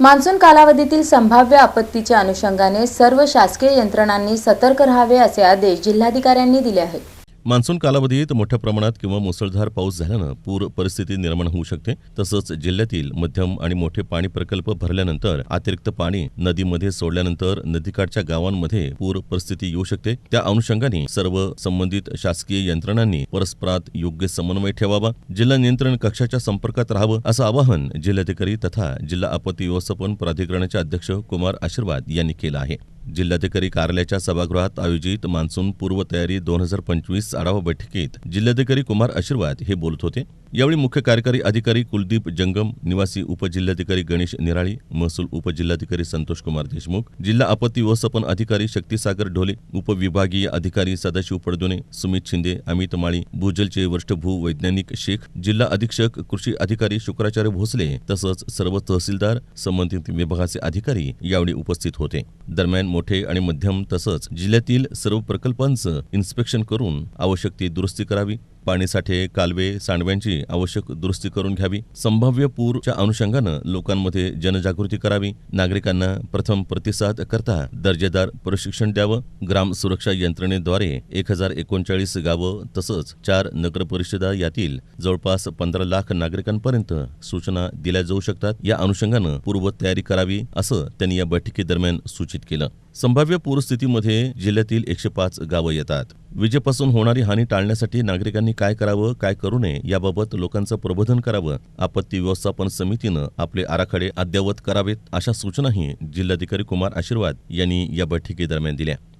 Monsoon कालावधीतील संभाव्य आपत्तीच्या अनुषंगाने सर्व शासकीय यंत्रणांनी सतर्क राहावे असे आदेश जिल्हाधिकाऱ्यांनी दिले आहेत. मान्सून कालावधीत मोठ्या प्रमाणात किंवा मुसळधार पाऊस झाल्यानं पूर परिस्थिती निर्माण होऊ शकते. तसंच जिल्ह्यातील मध्यम आणि मोठे पाणी प्रकल्प भरल्यानंतर अतिरिक्त पाणी नदीमध्ये सोडल्यानंतर नदीकाठच्या गावांमध्ये पूर परिस्थिती येऊ शकते. त्या अनुषंगाने सर्व संबंधित शासकीय यंत्रणांनी परस्परात योग्य समन्वय ठेवावा जिल्हा नियंत्रण कक्षाच्या संपर्कात राहावं असं आवाहन जिल्हाधिकारी तथा जिल्हा आपत्ती व्यवस्थापन प्राधिकरणाचे अध्यक्ष कुमार आशीर्वाद यांनी केलं आहे. जिल्हाधिकारी कार्यालयाच्या सभागृहात आयोजित मान्सून पूर्वतयारी दोन हजार पंचवीस आढावा बैठकीत जिल्हाधिकारी कुमार आशीर्वाद हे बोलत होते. यावेळी मुख्य कार्यकारी अधिकारी कुलदीप जंगम निवासी उपजिल्हाधिकारी गणेश निराळी महसूल उपजिल्हाधिकारी संतोष कुमार देशमुख जिल्हा आपत्ती व्यवस्थापन अधिकारी शक्तीसागर ढोले उपविभागीय अधिकारी सदाशिव पडदोने सुमित शिंदे अमित माळी भूजलचे वरिष्ठ भू वैज्ञानिक शेख जिल्हा अधीक्षक कृषी अधिकारी शुक्राचार्य भोसले तसंच सर्व तहसीलदार संबंधित विभागाचे अधिकारी यावेळी उपस्थित होते. दरम्यान मोठे आणि मध्यम तसंच जिल्ह्यातील सर्व प्रकल्पांचं इन्स्पेक्शन करून आवश्यक ती दुरुस्ती करावी. पाणीसाठे कालवे सांडव्यांची आवश्यक दुरुस्ती करून घ्यावी. संभाव्य पूरच्या अनुषंगानं लोकांमध्ये जनजागृती करावी. नागरिकांना प्रथम प्रतिसाद करता दर्जेदार प्रशिक्षण द्यावं. ग्राम सुरक्षा यंत्रणेद्वारे एक हजार एकोणचाळीस गावं तसंच चार नगर परिषदा यातील जवळपास पंधरा लाख नागरिकांपर्यंत सूचना दिल्या जाऊ शकतात. या अनुषंगानं पूर्व तयारी करावी असं त्यांनी या बैठकीदरम्यान सूचित केलं. संभाव्य पूरस्थितीमध्ये जिल्ह्यातील एकशे पाच गावं येतात. विजेपासून होणारी हानी टाळण्यासाठी नागरिकांनी काय करावं काय करू नये याबाबत लोकांचं प्रबोधन करावं आपत्ती व्यवस्थापन समितीनं आपले आराखडे अद्ययावत करावेत अशा सूचनाही जिल्हाधिकारी कुमार आशीर्वाद यांनी या बैठकीदरम्यान दिल्या.